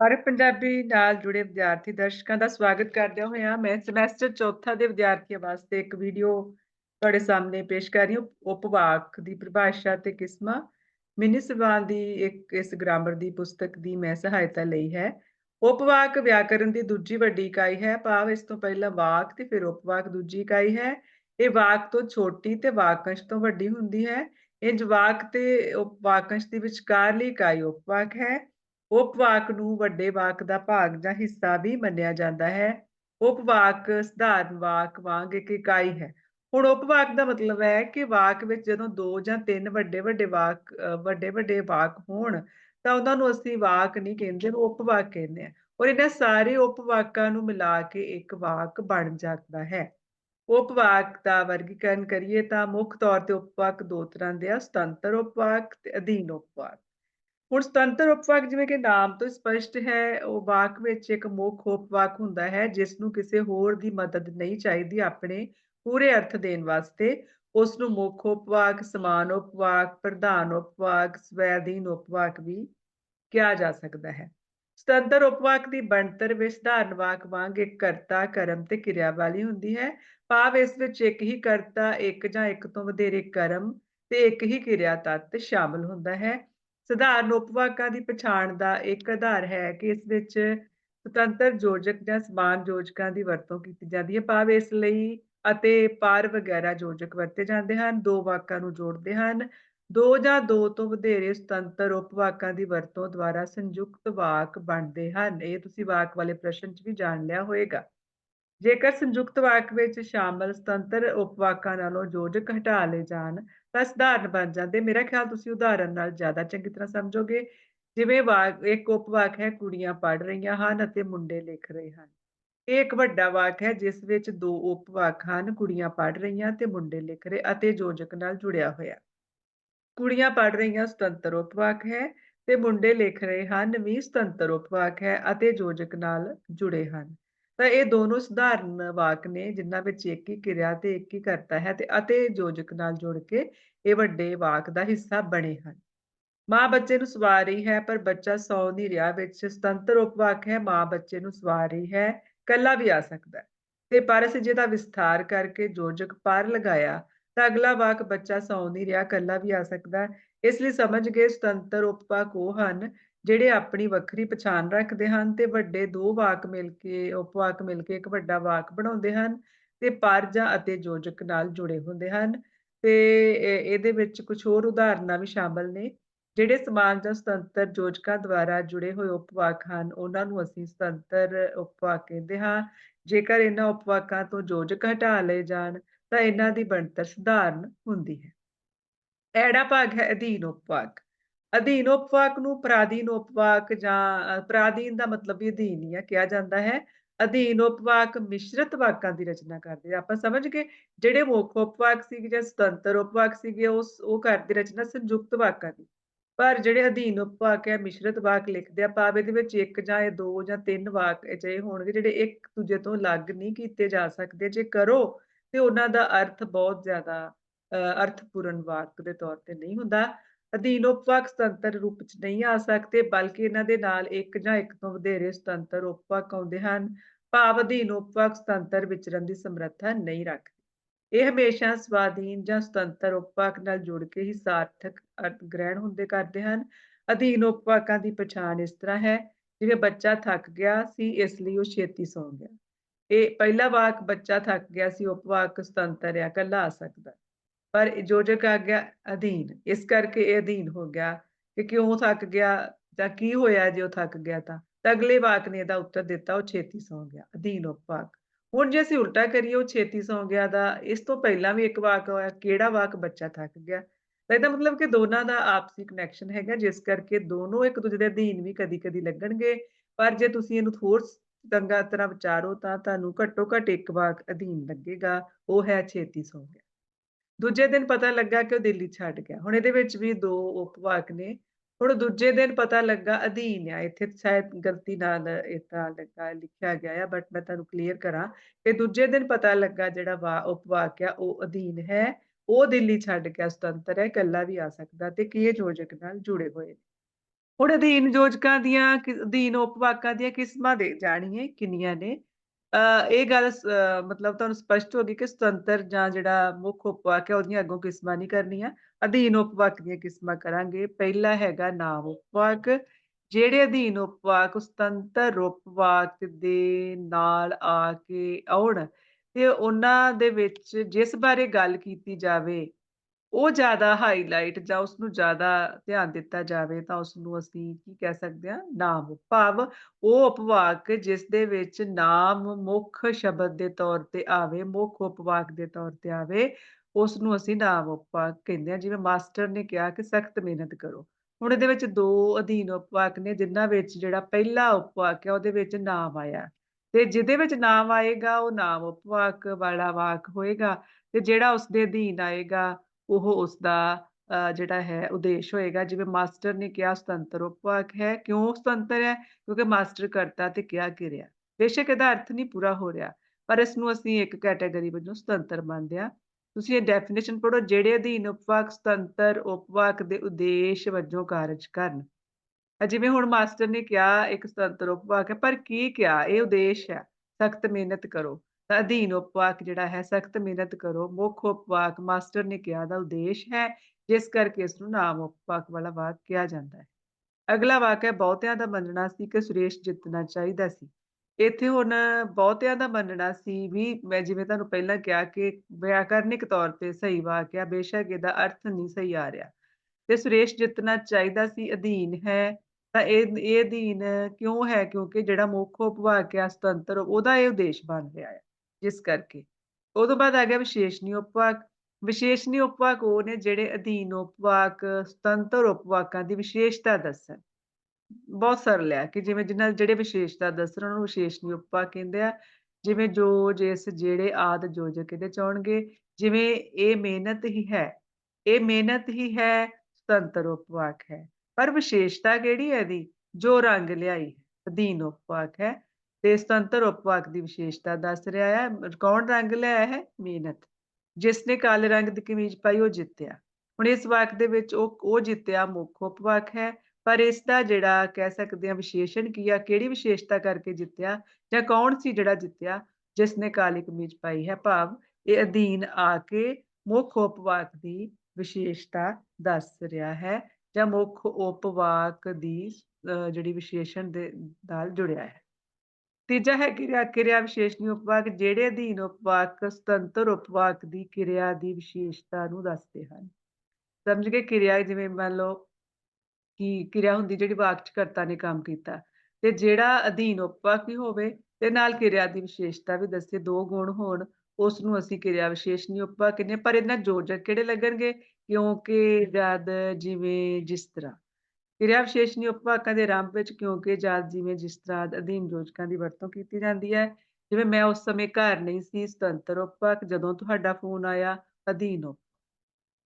ਸਾਰੇ ਪੰਜਾਬੀ ਨਾਲ ਜੁੜੇ ਵਿਦਿਆਰਥੀ ਦਰਸ਼ਕਾਂ ਦਾ ਸਵਾਗਤ ਕਰਦੇ ਹੋਇਆ ਮੈਂ ਸਮੈਸਟਰ ਚੌਥਾ ਦੇ ਵਿਦਿਆਰਥੀਆਂ ਵਾਸਤੇ ਇੱਕ ਵੀਡੀਓ ਤੁਹਾਡੇ ਸਾਹਮਣੇ ਪੇਸ਼ ਕਰ ਰਹੀ ਹਾਂ, ਉਪਵਾਕ ਦੀ ਪਰਿਭਾਸ਼ਾ ਤੇ ਕਿਸਮਾਂ। ਮਿਨੀ ਸਵਾਲ ਦੀ ਇੱਕ ਇਸ ਗ੍ਰਾਮਰ ਦੀ ਪੁਸਤਕ ਦੀ ਮੈਂ ਸਹਾਇਤਾ ਲਈ ਹੈ। ਉਪਵਾਕ ਵਿਆਕਰਨ ਦੀ ਦੂਜੀ ਵੱਡੀ ਇਕਾਈ ਹੈ, ਭਾਵ ਇਸ ਤੋਂ ਪਹਿਲਾਂ ਵਾਕ ਤੇ ਫਿਰ ਉਪਵਾਕ ਦੂਜੀ ਇਕਾਈ ਹੈ। ਇਹ ਵਾਕ ਤੋਂ ਛੋਟੀ ਤੇ ਵਾਕੰਸ਼ ਤੋਂ ਵੱਡੀ ਹੁੰਦੀ ਹੈ। ਇੰਜ ਵਾਕ ਤੇ ਉਪਵਾਕੰਸ਼ ਦੀ ਵਿਚਕਾਰਲੀ ਇਕਾਈ ਉਪਵਾਕ ਹੈ। ਉਪਵਾਕ ਨੂੰ ਵੱਡੇ ਵਾਕ ਦਾ ਭਾਗ ਜਾਂ ਹਿੱਸਾ ਵੀ ਮੰਨਿਆ ਜਾਂਦਾ ਹੈ। ਉਪਵਾਕ ਸਧਾਰਨ ਵਾਕ ਵਾਂਗ ਇੱਕ ਇਕਾਈ ਹੈ। ਹੁਣ ਉਪਵਾਕ ਦਾ ਮਤਲਬ ਹੈ ਕਿ ਵਾਕ ਵਿੱਚ ਜਦੋਂ ਦੋ ਜਾਂ ਤਿੰਨ ਵੱਡੇ ਵੱਡੇ ਵਾਕ ਵੱਡੇ ਵੱਡੇ ਵਾਕ ਹੋਣ, ਤਾਂ ਉਹਨਾਂ ਨੂੰ ਅਸੀਂ ਵਾਕ ਨਹੀਂ ਕਹਿੰਦੇ ਉਪਵਾਕ ਕਹਿੰਦੇ ਆ। ਔਰ ਇਹਨਾਂ ਸਾਰੇ ਉਪਵਾਕਾਂ ਨੂੰ ਮਿਲਾ ਕੇ ਇੱਕ ਵਾਕ ਬਣ ਜਾਂਦਾ ਹੈ। ਉਪਵਾਕ ਦਾ ਵਰਗੀਕਰਨ ਕਰੀਏ ਤਾਂ ਮੁੱਖ ਤੌਰ ਤੇ ਉਪਵਾਕ ਦੋ ਤਰ੍ਹਾਂ ਦੇ ਆ, ਸੁਤੰਤਰ ਉਪਵਾਕ ਤੇ ਅਧੀਨ ਉਪਵਾਕ। ਹੁਣ ਸੁਤੰਤਰ ਉਪਵਾਕ ਜਿਵੇਂ ਕਿ ਨਾਮ ਤੋਂ ਸਪਸ਼ਟ ਹੈ, ਉਹ ਵਾਕ ਵਿੱਚ ਇੱਕ ਮੁੱਖ ਉਪਵਾਕ ਹੁੰਦਾ ਹੈ, ਜਿਸ ਨੂੰ ਕਿਸੇ ਹੋਰ ਦੀ ਮਦਦ ਨਹੀਂ ਚਾਹੀਦੀ ਆਪਣੇ ਪੂਰੇ ਅਰਥ ਦੇਣ ਵਾਸਤੇ। ਉਸ ਨੂੰ ਮੁੱਖ ਉਪਵਾਕ, ਸਮਾਨ ਉਪਵਾਕ, ਪ੍ਰਧਾਨ ਉਪਵਾਕ, ਸਵੈਧੀਨ ਉਪਵਾਕ ਵੀ ਕਿਹਾ ਜਾ ਸਕਦਾ ਹੈ। ਸੁਤੰਤਰ ਉਪਵਾਕ ਦੀ ਬਣਤਰ ਵਿੱਚ ਸਧਾਰਨ ਵਾਕ ਵਾਂਗ ਇੱਕ ਕਰਤਾ, ਕਰਮ ਤੇ ਕਿਰਿਆ ਵਾਲੀ ਹੁੰਦੀ ਹੈ। ਭਾਵ ਇਸ ਵਿੱਚ ਇੱਕ ਹੀ ਕਰਤਾ, ਇੱਕ ਜਾਂ ਇੱਕ ਤੋਂ ਵਧੇਰੇ ਕਰਮ ਤੇ ਇੱਕ ਹੀ ਕਿਰਿਆ ਤੱਤ ਸ਼ਾਮਲ ਹੁੰਦਾ ਹੈ। ਸਧਾਰਨ ਉਪਵਾਕਾਂ ਦੀ ਪਛਾਣ ਦਾ ਇੱਕ ਆਧਾਰ ਹੈ ਕਿ ਇਸ ਵਿੱਚ ਸੁਤੰਤਰ ਯੋਜਕ ਜਾਂ ਸਮਾਨ ਯੋਜਕਾਂ ਦੀ ਵਰਤੋਂ ਕੀਤੀ ਜਾਂਦੀ ਹੈ। ਭਾਵ ਇਸ ਲਈ ਅਤੇ ਪਾਰ ਵਗੈਰਾ ਯੋਜਕ ਵਰਤੇ ਜਾਂਦੇ ਹਨ, ਦੋ ਵਾਕਾਂ ਨੂੰ ਜੋੜਦੇ ਹਨ। ਦੋ ਜਾਂ ਦੋ ਤੋਂ ਵਧੇਰੇ ਸੁਤੰਤਰ ਉਪਵਾਕਾਂ ਦੀ ਵਰਤੋਂ ਦੁਆਰਾ ਸੰਯੁਕਤ ਵਾਕ ਬਣਦੇ ਹਨ। ਇਹ ਤੁਸੀਂ ਵਾਕ ਵਾਲੇ ਪ੍ਰਸ਼ਨ 'ਚ ਵੀ ਜਾਣ ਲਿਆ ਹੋਵੇਗਾ ਜੇਕਰ ਸੰਯੁਕਤ ਵਾਕ ਵਿੱਚ ਸ਼ਾਮਲ ਸੁਤੰਤਰ ਉਪਵਾਕਾਂ ਨਾਲੋਂ ਯੋਜਕ ਹਟਾ ਲਏ ਜਾਣ, ਤਾਂ ਸਧਾਰਨ ਬਣ ਜਾਂਦੇ। ਮੇਰਾ ਖਿਆਲ ਤੁਸੀਂ ਉਦਾਹਰਨ ਨਾਲ ਜ਼ਿਆਦਾ ਚੰਗੀ ਤਰ੍ਹਾਂ ਸਮਝੋਗੇ। ਜਿਵੇਂ ਵਾਕ, ਇੱਕ ਉਪਵਾਕ ਹੈ, ਕੁੜੀਆਂ ਪੜ ਰਹੀਆਂ ਹਨ ਅਤੇ ਮੁੰਡੇ ਲਿਖ ਰਹੇ ਹਨ। ਇਹ ਇੱਕ ਵੱਡਾ ਵਾਕ ਹੈ, ਜਿਸ ਵਿੱਚ ਦੋ ਉਪਵਾਕ ਹਨ, ਕੁੜੀਆਂ ਪੜ ਰਹੀਆਂ ਤੇ ਮੁੰਡੇ ਲਿਖ ਰਹੇ ਅਤੇ ਯੋਜਕ ਨਾਲ ਜੁੜਿਆ ਹੋਇਆ। ਕੁੜੀਆਂ ਪੜ ਰਹੀਆਂ ਸੁਤੰਤਰ ਉਪਵਾਕ ਹੈ ਤੇ ਮੁੰਡੇ ਲਿਖ ਰਹੇ ਹਨ, ਵੀ ਸੁਤੰਤਰ ਉਪਵਾਕ ਹੈ ਅਤੇ ਯੋਜਕ ਨਾਲ ਜੁੜੇ ਹਨ। ਤਾਂ ਇਹ ਦੋਨੋਂ ਸਧਾਰਨ ਵਾਕ ਨੇ, ਜਿਨ੍ਹਾਂ ਵਿੱਚ ਇੱਕ ਹੀ ਕਿਰਿਆ ਤੇ ਇੱਕ ਹੀ ਕਰਤਾ ਹੈ ਤੇ ਅਤੇ ਯੋਜਕ ਨਾਲ ਜੁੜ ਕੇ ਇਹ ਵੱਡੇ ਵਾਕ ਦਾ ਹਿੱਸਾ ਬਣੇ ਹਨ। ਮਾਂ ਬੱਚੇ ਨੂੰ ਸਵਾ ਰਹੀ ਹੈ, ਪਰ ਬੱਚਾ ਸੌ ਨਹੀਂ ਰਿਹਾ, ਵਿੱਚ ਸੁਤੰਤਰ ਉਪਵਾਕ ਹੈ, ਮਾਂ ਬੱਚੇ ਨੂੰ ਸਵਾ ਰਹੀ ਹੈ ਕੱਲਾ ਵੀ ਆ ਸਕਦਾ ਤੇ ਪਰ ਅਸੀਂ ਜਿਹਦਾ ਵਿਸਥਾਰ ਕਰਕੇ ਯੋਜਕ ਪਰ ਲਗਾਇਆ, ਤਾਂ ਅਗਲਾ ਵਾਕ ਬੱਚਾ ਸੌ ਨਹੀਂ ਰਿਹਾ ਕੱਲਾ ਵੀ ਆ ਸਕਦਾ ਇਸ ਲਈ ਸਮਝ ਗਏ ਸੁਤੰਤਰ ਉਪਵਾਕ ਉਹ ਹਨ ਜਿਹੜੇ ਆਪਣੀ ਵੱਖਰੀ ਪਛਾਣ ਰੱਖਦੇ ਹਨ ਤੇ ਵੱਡੇ ਦੋ ਵਾਕ ਮਿਲ ਕੇ ਉਪਵਾਕ ਮਿਲ ਕੇ ਇੱਕ ਵੱਡਾ ਵਾਕ ਬਣਾਉਂਦੇ ਹਨ ਤੇ ਪਰ ਜਾਂ ਅਤੇ ਯੋਜਕ ਨਾਲ ਜੁੜੇ ਹੁੰਦੇ ਹਨ। ਤੇ ਇਹਦੇ ਵਿੱਚ ਕੁਝ ਹੋਰ ਉਦਾਹਰਨਾਂ ਵੀ ਸ਼ਾਮਲ ਨੇ। ਜਿਹੜੇ ਸਮਾਨ ਜਾਂ ਸੁਤੰਤਰ ਯੋਜਕਾਂ ਦੁਆਰਾ ਜੁੜੇ ਹੋਏ ਉਪਵਾਕ ਹਨ, ਉਹਨਾਂ ਨੂੰ ਅਸੀਂ ਸੁਤੰਤਰ ਉਪਵਾਕ ਕਹਿੰਦੇ ਹਾਂ। ਜੇਕਰ ਇਹਨਾਂ ਉਪਵਾਕਾਂ ਤੋਂ ਯੋਜਕ ਹਟਾ ਲਏ ਜਾਣ, ਤਾਂ ਇਹਨਾਂ ਦੀ ਬਣਤਰ ਸਧਾਰਨ ਹੁੰਦੀ ਹੈ। ਐੜਾ ਭਾਗ ਹੈ ਅਧੀਨ ਉਪਵਾਕ ਅਧੀਨ ਉਪਵਾਕ ਨੂੰ ਪ੍ਰਾਧੀਨ ਉਪਵਾਕ ਜਾਂ ਪ੍ਰਾਧੀਨ ਦਾ ਮਤਲਬ ਵੀ ਅਧੀਨ ਹੀ ਆ, ਕਿਹਾ ਜਾਂਦਾ ਹੈ। ਅਧੀਨ ਉਪਵਾਕ ਮਿਸ਼ਰਤ ਵਾਕਾਂ ਦੀ ਰਚਨਾ ਕਰਦੇ ਆਪਾਂ ਸਮਝ ਗਏ? ਜਿਹੜੇ ਮੁੱਖ ਉਪਵਾਕ ਸੀ ਜਾਂ ਸੁਤੰਤਰ ਉਪਵਾਕ ਸੀਗੇ ਉਸ ਉਹ ਕਰਦੇ ਰਚਨਾ ਸੰਯੁਕਤ ਵਾਕਾਂ ਦੀ। ਪਰ ਜਿਹੜੇ ਅਧੀਨ ਉਪਵਾਕ ਹੈ, ਮਿਸ਼ਰਤ ਵਾਕ ਲਿਖਦੇ ਆ, ਭਾਵ ਇਹਦੇ ਵਿੱਚ ਇੱਕ ਜਾਂ ਇਹ ਦੋ ਜਾਂ ਤਿੰਨ ਵਾਕ ਅਜਿਹੇ ਹੋਣਗੇ, ਜਿਹੜੇ ਇੱਕ ਦੂਜੇ ਤੋਂ ਅਲੱਗ ਨਹੀਂ ਕੀਤੇ ਜਾ ਸਕਦੇ। ਜੇ ਕਰੋ, ਤੇ ਉਹਨਾਂ ਦਾ ਅਰਥ ਬਹੁਤ ਜ਼ਿਆਦਾ ਅਰਥਪੂਰਨ ਵਾਕ ਦੇ ਤੌਰ ਤੇ ਨਹੀਂ ਹੁੰਦਾ। ਅਧੀਨ ਉਪਵਾਕ ਸੁਤੰਤਰ ਰੂਪ ਚ ਨਹੀਂ ਆ ਸਕਦੇ, ਬਲਕਿ ਇਹਨਾਂ ਦੇ ਨਾਲ ਇੱਕ ਜਾਂ ਇੱਕ ਤੋਂ ਵਧੇਰੇ ਸੁਤੰਤਰ ਉਪਵਾਕ ਆਉਂਦੇ ਹਨ। ਭਾਵ ਅਧੀਨ ਉਪਵਾਕ ਸੁਤੰਤਰ ਵਿਚਰਨ ਦੀ ਸਮਰੱਥਾ ਨਹੀਂ ਰੱਖਦੇ। ਇਹ ਹਮੇਸ਼ਾ ਸਵਾਧੀਨ ਜਾਂ ਸੁਤੰਤਰ ਉਪਵਾਕ ਨਾਲ ਜੁੜ ਕੇ ਹੀ ਸਾਰਥਕ ਅਰਥ ਗ੍ਰਹਿਣ ਹੁੰਦੇ ਕਰਦੇ ਹਨ। ਅਧੀਨ ਉਪਵਾਕਾਂ ਦੀ ਪਛਾਣ ਇਸ ਤਰ੍ਹਾਂ ਹੈ, ਜਿਵੇਂ ਬੱਚਾ ਥੱਕ ਗਿਆ ਸੀ, ਇਸ ਲਈ ਉਹ ਛੇਤੀ ਸੌਂ ਗਿਆ। ਇਹ ਪਹਿਲਾ ਵਾਕ ਬੱਚਾ ਥੱਕ ਗਿਆ ਸੀ ਉਪਵਾਕ ਸੁਤੰਤਰ ਆ ਕੱਲਾ ਆ ਸਕਦਾ। ਪਰ ਯੋਜਕ ਆ ਗਿਆ ਅਧੀਨ। ਇਸ ਕਰਕੇ ਇਹ ਅਧੀਨ ਹੋ ਗਿਆ ਕਿ ਕਿਉਂ ਥੱਕ ਗਿਆ ਜਾਂ ਕੀ ਹੋਇਆ ਜੇ ਉਹ ਥੱਕ ਗਿਆ ਤਾਂ? ਅਗਲੇ ਵਾਕ ਨੇ ਇਹਦਾ ਉੱਤਰ ਦਿੱਤਾ, ਉਹ ਛੇਤੀ ਸੌ ਗਿਆ, ਅਧੀਨ ਉਪਵਾਕ ਹੁਣ ਜੇ ਅਸੀਂ ਉਲਟਾ ਕਰੀਏ, ਉਹ ਛੇਤੀ ਸੌ ਗਿਆ ਦਾ, ਇਸ ਤੋਂ ਪਹਿਲਾਂ ਵੀ ਇੱਕ ਵਾਕ ਹੋਇਆ, ਕਿਹੜਾ ਵਾਕ ਬੱਚਾ ਥੱਕ ਗਿਆ? ਤਾਂ ਇਹਦਾ ਮਤਲਬ ਕਿ ਦੋਨਾਂ ਦਾ ਆਪਸੀ ਕਨੈਕਸ਼ਨ ਹੈਗਾ, ਜਿਸ ਕਰਕੇ ਦੋਨੋਂ ਇੱਕ ਦੂਜੇ ਦੇ ਅਧੀਨ ਵੀ ਕਦੀ-ਕਦੀ ਲੱਗਣਗੇ। ਪਰ ਜੇ ਤੁਸੀਂ ਇਹਨੂੰ ਥੋੜ ਤੰਗਾ ਤਰ੍ਹਾਂ ਵਿਚਾਰੋ ਤਾਂ ਤੁਹਾਨੂੰ ਘੱਟੋ ਘੱਟ ਇੱਕ ਵਾਕ ਅਧੀਨ ਲੱਗੇਗਾ, ਉਹ ਹੈ ਛੇਤੀ ਸੌ ਗਿਆ। ਦੂਜੇ ਦਿਨ ਪਤਾ ਲੱਗਾ ਕਿ ਉਹ ਦਿੱਲੀ ਛੱਡ ਗਿਆ। ਹੁਣ ਇਹਦੇ ਵਿੱਚ ਵੀ ਦੋ ਉਪਵਾਕ ਨੇ। ਹੁਣ ਦੂਜੇ ਦਿਨ ਪਤਾ ਲੱਗਾ ਅਧੀਨ ਆ। ਇੱਥੇ ਸ਼ਾਇਦ ਗਲਤੀ ਨਾਲ ਇਤਾਂ ਲੱਗਾ, ਲਿਖਿਆ ਗਿਆ ਆ ਬਟ ਮੈਂ ਤੁਹਾਨੂੰ ਕਲੀਅਰ ਕਰਾਂ ਕਿ ਦੂਜੇ ਦਿਨ ਪਤਾ ਲੱਗਾ ਜਿਹੜਾ ਉਪਵਾਕ ਆ, ਉਹ ਅਧੀਨ ਹੈ। ਉਹ ਦਿੱਲੀ ਛੱਡ ਕੇ ਸੁਤੰਤਰ ਹੈ, ਇਕੱਲਾ ਵੀ ਆ ਸਕਦਾ ਤੇ ਕੀ ਇਹ ਯੋਜਕ ਨਾਲ ਜੁੜੇ ਹੋਏ ਨੇ। ਹੁਣ ਅਧੀਨ ਯੋਜਕਾਂ ਦੀਆਂ ਅਧੀਨ ਉਪਵਾਕਾਂ ਦੀਆਂ ਕਿਸਮਾਂ ਦੇ ਜਾਣੀਏ ਕਿੰਨੀਆਂ ਨੇ? ਇਹ ਗੱਲ ਮਤਲਬ ਤੁਹਾਨੂੰ ਸਪਸ਼ਟ ਹੋ ਗਈ ਕਿ ਸੁਤੰਤਰ ਜਾਂ ਜਿਹੜਾ ਮੁੱਖ ਉਪਵਾਕ ਹੈ ਉਹਦੀਆਂ ਅੱਗੋਂ ਕਿਸਮਾਂ ਨਹੀਂ ਕਰਨੀਆਂ। ਅਧੀਨ ਉਪਵਾਕ ਦੀਆਂ ਕਿਸਮਾਂ ਕਰਾਂਗੇ। ਪਹਿਲਾ ਹੈਗਾ ਨਾਮ ਉਪਵਾਕ। ਜਿਹੜੇ ਅਧੀਨ ਉਪਵਾਕ ਸੁਤੰਤਰ ਉਪਵਾਕ ਦੇ ਨਾਲ ਆ ਕੇ ਆਉਣ ਤੇ ਉਹਨਾਂ ਦੇ ਵਿੱਚ ਜਿਸ ਬਾਰੇ ਗੱਲ ਕੀਤੀ ਜਾਵੇ, ਉਹ ਜ਼ਿਆਦਾ ਹਾਈਲਾਈਟ ਜਾਂ ਉਸਨੂੰ ਜ਼ਿਆਦਾ ਧਿਆਨ ਦਿੱਤਾ ਜਾਵੇ ਤਾਂ ਉਸਨੂੰ ਅਸੀਂ ਕੀ ਕਹਿ ਸਕਦੇ ਹਾਂ? ਨਾਮ। ਭਾਵ ਉਹ ਉਪਵਾਕ ਜਿਸ ਦੇ ਵਿੱਚ ਨਾਮ ਮੁੱਖ ਸ਼ਬਦ ਦੇ ਤੌਰ ਤੇ ਆਵੇ, ਮੁੱਖ ਉਪਵਾਕ ਦੇ ਤੌਰ ਤੇ ਆਵੇ, ਉਸਨੂੰ ਅਸੀਂ ਨਾਮ ਉਪਵਾਕ ਕਹਿੰਦੇ ਹਾਂ। ਜਿਵੇਂ ਮਾਸਟਰ ਨੇ ਕਿਹਾ ਕਿ ਸਖਤ ਮਿਹਨਤ ਕਰੋ। ਹੁਣ ਇਹਦੇ ਵਿੱਚ ਦੋ ਅਧੀਨ ਉਪਵਾਕ ਨੇ ਜਿਨ੍ਹਾਂ ਵਿੱਚ ਜਿਹੜਾ ਪਹਿਲਾ ਉਪਵਾਕ ਹੈ ਉਹਦੇ ਵਿੱਚ ਨਾਮ ਆਇਆ ਤੇ ਜਿਹਦੇ ਵਿੱਚ ਨਾਮ ਆਏਗਾ ਉਹ ਨਾਮ ਉਪਵਾਕ ਵਾਲਾ ਵਾਕ ਹੋਏਗਾ ਤੇ ਜਿਹੜਾ ਉਸਦੇ ਅਧੀਨ ਆਏਗਾ ਉਹ ਉਸਦਾ ਅ, ਜਿਹੜਾ ਹੈ ਉਦੇਸ਼ ਹੋਏਗਾ। ਜਿਵੇਂ ਮਾਸਟਰ ਨੇ ਕਿਹਾ ਸੁਤੰਤਰ ਉਪਵਾਕ ਹੈ। ਕਿਉਂ ਸੁਤੰਤਰ ਹੈ? ਕਿਉਂਕਿ ਮਾਸਟਰ ਕਰਤਾ ਤੇ ਕਿਹਾ ਕਿਰਿਆ। ਬੇਸ਼ੱਕ ਇਹਦਾ ਅਰਥ ਨਹੀਂ ਪੂਰਾ ਹੋ ਰਿਹਾ, ਪਰ ਇਸਨੂੰ ਅਸੀਂ ਇੱਕ ਕੈਟਾਗਰੀ ਵਜੋਂ ਸੁਤੰਤਰ ਮੰਨਦੇ ਹਾਂ। ਤੁਸੀਂ ਇਹ ਡੈਫੀਨੇਸ਼ਨ ਪੜ੍ਹੋ ਜਿਹੜੇ ਅਧੀਨ ਉਪਵਾਕ ਸੁਤੰਤਰ ਉਪਵਾਕ ਦੇ ਉਦੇਸ਼ ਵਜੋਂ ਕਾਰਜ ਕਰਨ। ਜਿਵੇਂ ਹੁਣ ਮਾਸਟਰ ਨੇ ਕਿਹਾ ਇੱਕ ਸੁਤੰਤਰ ਉਪਵਾਕ ਹੈ, ਪਰ ਕੀ ਕਿਹਾ? ਇਹ ਉਦੇਸ਼ ਹੈ, ਸਖਤ ਮਿਹਨਤ ਕਰੋ। ਤਾਂ ਅਧੀਨ ਉਪਵਾਕ ਜਿਹੜਾ ਹੈ ਸਖਤ ਮਿਹਨਤ ਕਰੋ। ਮੁੱਖ ਉਪਵਾਕ ਮਾਸਟਰ ਨੇ ਕਿਹਾ ਦਾ ਉਦੇਸ਼ ਹੈ, ਜਿਸ ਕਰਕੇ ਇਸਨੂੰ ਨਾਮ ਉਪਵਾਕ ਵਾਲਾ ਵਾਕ ਕਿਹਾ ਜਾਂਦਾ ਹੈ। ਅਗਲਾ ਵਾਕ ਹੈ ਬਹੁਤਿਆਂ ਦਾ ਮੰਨਣਾ ਸੀ ਕਿ ਸੁਰੇਸ਼ ਜਿੱਤਣਾ ਚਾਹੀਦਾ ਸੀ। ਇੱਥੇ ਹੁਣ ਬਹੁਤਿਆਂ ਦਾ ਮੰਨਣਾ ਸੀ ਵੀ ਮੈਂ ਜਿਵੇਂ ਤੁਹਾਨੂੰ ਪਹਿਲਾਂ ਕਿਹਾ ਕਿ ਵਿਆਕਰਨਿਕ ਤੌਰ ਤੇ ਸਹੀ ਵਾਕ ਹੈ, ਬੇਸ਼ੱਕ ਇਹਦਾ ਅਰਥ ਨਹੀਂ ਸਹੀ ਆ ਰਿਹਾ। ਤੇ ਸੁਰੇਸ਼ ਜਿੱਤਣਾ ਚਾਹੀਦਾ ਸੀ ਅਧੀਨ ਹੈ ਤਾਂ ਇਹ ਇਹ ਅਧੀਨ ਕਿਉਂ ਹੈ? ਕਿਉਂਕਿ ਜਿਹੜਾ ਮੁੱਖ ਉਪਵਾਕ ਹੈ ਸੁਤੰਤਰ ਉਹਦਾ ਇਹ ਉਦੇਸ਼ ਬਣ ਰਿਹਾ ਹੈ, ਜਿਸ ਕਰਕੇ। ਉਹ ਤੋਂ ਬਾਅਦ ਆ ਗਿਆ ਵਿਸ਼ੇਸ਼ਣੀ ਉਪਵਾਕ। ਵਿਸ਼ੇਸ਼ਣੀ ਉਪਵਾਕ ਉਹ ਨੇ ਜਿਹੜੇ ਅਧੀਨ ਉਪਵਾਕ ਸੁਤੰਤਰ ਉਪਵਾਕਾਂ ਦੀ ਵਿਸ਼ੇਸ਼ਤਾ ਦੱਸਣ। ਬਹੁਤ ਸਰਲ ਹੈ ਕਿ ਜਿਵੇਂ ਜਿਨ੍ਹਾਂ ਜਿਹੜੇ ਵਿਸ਼ੇਸ਼ਤਾ ਦੱਸਣ ਉਹਨਾਂ ਨੂੰ ਵਿਸ਼ੇਸ਼ਣੀ ਉਪਵਾਕ ਕਹਿੰਦੇ ਆ। ਜਿਵੇਂ ਜੋ, ਜਿਸ, ਜਿਹੜੇ ਆਦਿ ਜੋਜ ਇਹਦੇ 'ਚ ਆਉਣਗੇ। ਜਿਵੇਂ ਇਹ ਮਿਹਨਤ ਹੀ ਹੈ, ਇਹ ਮਿਹਨਤ ਹੀ ਹੈ ਸੁਤੰਤਰ ਉਪਵਾਕ ਹੈ। ਪਰ ਵਿਸ਼ੇਸ਼ਤਾ ਕਿਹੜੀ ਹੈ ਇਹਦੀ? ਜੋ ਰੰਗ ਲਿਆਈ ਅਧੀਨ ਉਪਵਾਕ ਹੈ ਤੇ ਸੁਤੰਤਰ ਉਪਵਾਕ ਦੀ ਵਿਸ਼ੇਸ਼ਤਾ ਦੱਸ ਰਿਹਾ ਹੈ। ਕੌਣ ਰੰਗ ਲਿਆਇਆ ਹੈ? ਮਿਹਨਤ। ਜਿਸ ਨੇ ਕਾਲੇ ਰੰਗ ਦੀ ਕਮੀਜ਼ ਪਾਈ ਉਹ ਜਿੱਤਿਆ। ਹੁਣ ਇਸ ਵਾਕ ਦੇ ਵਿੱਚ ਉਹ ਉਹ ਜਿੱਤਿਆ ਮੁੱਖ ਉਪਵਾਕ ਹੈ, ਪਰ ਇਸ ਦਾ ਜਿਹੜਾ ਕਹਿ ਸਕਦੇ ਹਾਂ ਵਿਸ਼ੇਸ਼ਣ ਕੀ ਆ? ਕਿਹੜੀ ਵਿਸ਼ੇਸ਼ਤਾ ਕਰਕੇ ਜਿੱਤਿਆ ਜਾਂ ਕੌਣ ਸੀ ਜਿਹੜਾ ਜਿੱਤਿਆ? ਜਿਸ ਨੇ ਕਾਲੀ ਕਮੀਜ਼ ਪਾਈ ਹੈ। ਭਾਵ ਇਹ ਅਧੀਨ ਆ ਕੇ ਮੁੱਖ ਉਪਵਾਕ ਦੀ ਵਿਸ਼ੇਸ਼ਤਾ ਦੱਸ ਰਿਹਾ ਹੈ ਜਾਂ ਮੁੱਖ ਉਪਵਾਕ ਦੀ ਅ, ਜਿਹੜੀ ਵਿਸ਼ੇਸ਼ਣ ਦੇ ਨਾਲ ਜੁੜਿਆ ਹੈ। ਤੀਜਾ ਹੈ ਕਿਰਿਆ ਕਿਰਿਆ ਵਿਸ਼ੇਸ਼ਣੀ ਉਪਵਾਕ, ਜਿਹੜੇ ਅਧੀਨ ਉਪਵਾਕ, ਸੁਤੰਤਰ ਉਪਵਾਕ ਦੀ ਕਿਰਿਆ ਦੀ ਵਿਸ਼ੇਸ਼ਤਾ ਨੂੰ ਦੱਸਦੇ ਹਨ। ਸਮਝ ਗਏ ਕਿਰਿਆ ਜਿਵੇਂ ਮੰਨ ਲਓ ਕਿ ਕਿਰਿਆ ਹੁੰਦੀ ਜਿਹੜੀ ਵਾਕ 'ਚ ਕਰਤਾ ਨੇ ਕੰਮ ਕੀਤਾ, ਤੇ ਜਿਹੜਾ ਅਧੀਨ ਉਪਵਾਕ ਵੀ ਹੋਵੇ ਤੇ ਨਾਲ ਕਿਰਿਆ ਦੀ ਵਿਸ਼ੇਸ਼ਤਾ ਵੀ ਦੱਸੇ, ਦੋ ਗੁਣ ਹੋਣ ਉਸ ਨੂੰ ਅਸੀਂ ਕਿਰਿਆ ਵਿਸ਼ੇਸ਼ਣੀ ਉਪਵਾਕ ਕਹਿੰਦੇ ਹਾਂ, ਪਰ ਇਹਨਾਂ ਯੋਜਕ ਕਿਹੜੇ ਲੱਗਣਗੇ ਕਿਉਂਕਿ ਜਦ ਜਿਵੇਂ ਜਿਸ ਤਰ੍ਹਾਂ ਕਿਰਿਆ ਵਿਸ਼ੇਸ਼ ਵਿਸ਼ੇਸ਼ਣੀ ਉਪਵਾਕਾਂ ਦੇ ਆਰੰਭ ਵਿੱਚ ਕਿਉਂਕਿ ਜਦ ਜਿਵੇਂ ਜਿਸ ਤਰ੍ਹਾਂ ਅਧੀਨ ਯੋਜਕਾਂ ਦੀ ਵਰਤੋਂ ਕੀਤੀ ਜਾਂਦੀ ਹੈ, ਜਿਵੇਂ ਮੈਂ ਉਸ ਸਮੇਂ ਘਰ ਨਹੀਂ ਸੀ, ਸੁਤੰਤਰ ਉਪਵਾਕ ਜਦੋਂ ਤੁਹਾਡਾ ਫੋਨ ਆਇਆ, ਅਧੀਨ ਉਪ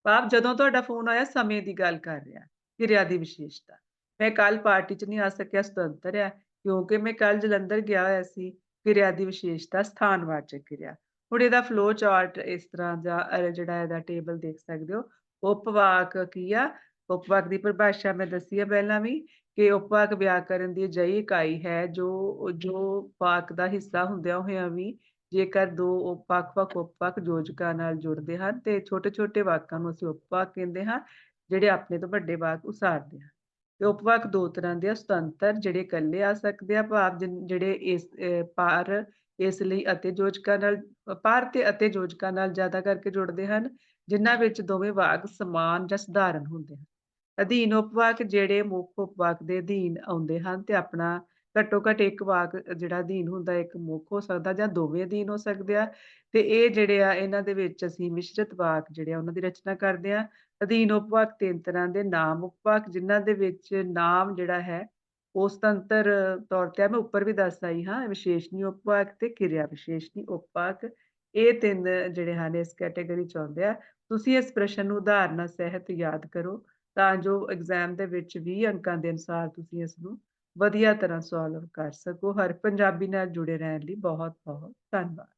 ਭਾਵ ਜਦੋਂ ਤੁਹਾਡਾ ਫੋਨ ਆਇਆ, ਸਮੇਂ ਦੀ ਗੱਲ ਕਰ ਰਿਹਾ, ਕਿਰਿਆ ਦੀ ਵਿਸ਼ੇਸ਼ਤਾ। ਮੈਂ ਕੱਲ ਪਾਰਟੀ 'ਚ ਨਹੀਂ ਆ ਸਕਿਆ, ਸੁਤੰਤਰ ਹੈ, ਕਿਉਂਕਿ ਮੈਂ ਕੱਲ ਜਲੰਧਰ ਗਿਆ ਹੋਇਆ ਸੀ, ਕਿਰਿਆ ਦੀ ਵਿਸ਼ੇਸ਼ਤਾ ਸਥਾਨਵਾਚਕ ਕਿਰਿਆ। ਹੁਣ ਇਹਦਾ ਫਲੋ ਚਾਰਟ ਇਸ ਤਰ੍ਹਾਂ ਦਾ ਜਿਹੜਾ ਇਹਦਾ ਟੇਬਲ ਦੇਖ ਸਕਦੇ ਹੋ ਉਪਵਾਕ ਕੀ ਆ ਉਪਵਾਕ ਦੀ ਪਰਿਭਾਸ਼ਾ ਮੈਂ ਦੱਸੀ ਹੈ ਪਹਿਲਾਂ ਵੀ ਕਿ ਉਪਵਾਕ ਵਿਆਕਰਨ ਦੀ ਅਜਿਹੀ ਇਕਾਈ ਹੈ ਜੋ ਜੋ ਵਾਕ ਦਾ ਹਿੱਸਾ ਹੁੰਦਿਆਂ ਹੋਇਆਂ ਵੀ ਜੇਕਰ ਦੋ ਉਪ ਵੱਖ-ਵੱਖ ਉਪਵਾਕ ਯੋਜਕਾਂ ਨਾਲ ਜੁੜਦੇ ਹਨ ਤੇ ਛੋਟੇ-ਛੋਟੇ ਵਾਕਾਂ ਨੂੰ ਅਸੀਂ ਉਪਵਾਕ ਕਹਿੰਦੇ ਹਾਂ, ਜਿਹੜੇ ਆਪਣੇ ਤੋਂ ਵੱਡੇ ਵਾਕ ਉਸਾਰਦੇ ਹਨ। ਤੇ ਉਪਵਾਕ ਦੋ ਤਰ੍ਹਾਂ ਦੇ ਆ, ਸੁਤੰਤਰ ਜਿਹੜੇ ਇਕੱਲੇ ਆ ਸਕਦੇ ਆ, ਭਾਵ ਜਿਨ- ਜਿਹੜੇ ਇਸ ਪਾਰ ਇਸ ਲਈ ਅਤੇ ਯੋਜਕਾਂ ਨਾਲ, ਪਾਰ ਤੇ ਅਤੇ ਯੋਜਕਾਂ ਨਾਲ ਜ਼ਿਆਦਾ ਕਰਕੇ ਜੁੜਦੇ ਹਨ, ਜਿਨ੍ਹਾਂ ਵਿੱਚ ਦੋਵੇਂ ਵਾਕ ਸਮਾਨ ਜਾਂ ਸਧਾਰਨ ਹੁੰਦੇ ਹਨ। ਅਧੀਨ ਉਪਵਾਕ ਜਿਹੜੇ ਮੁੱਖ ਉਪਵਾਕ ਦੇ ਅਧੀਨ ਆਉਂਦੇ ਹਨ ਤੇ ਆਪਣਾ ਘੱਟੋ ਘੱਟ ਇੱਕ ਵਾਕ ਜਿਹੜਾ ਅਧੀਨ ਹੁੰਦਾ, ਇੱਕ ਮੁੱਖ ਹੋ ਸਕਦਾ ਜਾਂ ਦੋਵੇਂ ਅਧੀਨ ਹੋ ਸਕਦੇ ਆ। ਤੇ ਇਹ ਜਿਹੜੇ ਆ, ਇਹਨਾਂ ਦੇ ਵਿੱਚ ਅਸੀਂ ਮਿਸ਼ਰਤ ਵਾਕ ਜਿਹੜੇ ਆ, ਉਹਨਾਂ ਦੀ ਰਚਨਾ ਕਰਦੇ ਆ। ਅਧੀਨ ਉਪਵਾਕ ਤਿੰਨ ਤਰ੍ਹਾਂ ਦੇ, ਨਾਮ ਉਪਵਾਕ, ਜਿਨ੍ਹਾਂ ਦੇ ਵਿੱਚ ਨਾਮ ਜਿਹੜਾ ਹੈ, ਉਹ ਸੁਤੰਤਰ ਤੌਰ ਤੇ ਆ। ਮੈਂ ਉੱਪਰ ਵੀ ਦੱਸ ਆਈ ਹਾਂ ਵਿਸ਼ੇਸ਼ਣੀ ਉਪਵਾਕ ਤੇ ਕਿਰਿਆ ਵਿਸ਼ੇਸ਼ਣੀ ਉਪਵਾਕ। ਇਹ ਤਿੰਨ ਜਿਹੜੇ ਹਨ, ਇਸ ਕੈਟਾਗਰੀ ਚ ਆਉਂਦੇ ਆ। ਤੁਸੀਂ ਇਸ ਪ੍ਰਸ਼ਨ ਨੂੰ ਉਦਾਹਰਨਾਂ ਸਹਿਤ ਯਾਦ ਕਰੋ। ਤਾਂ ਜੋ ਐਗਜ਼ਾਮ ਦੇ ਵਿੱਚ 20 ਅੰਕਾਂ ਦੇ ਅਨੁਸਾਰ ਤੁਸੀਂ ਇਸ ਨੂੰ ਵਧੀਆ ਤਰ੍ਹਾਂ ਸੋਲਵ ਕਰ ਸਕੋ। ਹਰ ਪੰਜਾਬੀ ਨਾਲ ਜੁੜੇ ਰਹਿਣ ਲਈ ਬਹੁਤ ਬਹੁਤ ਧੰਨਵਾਦ।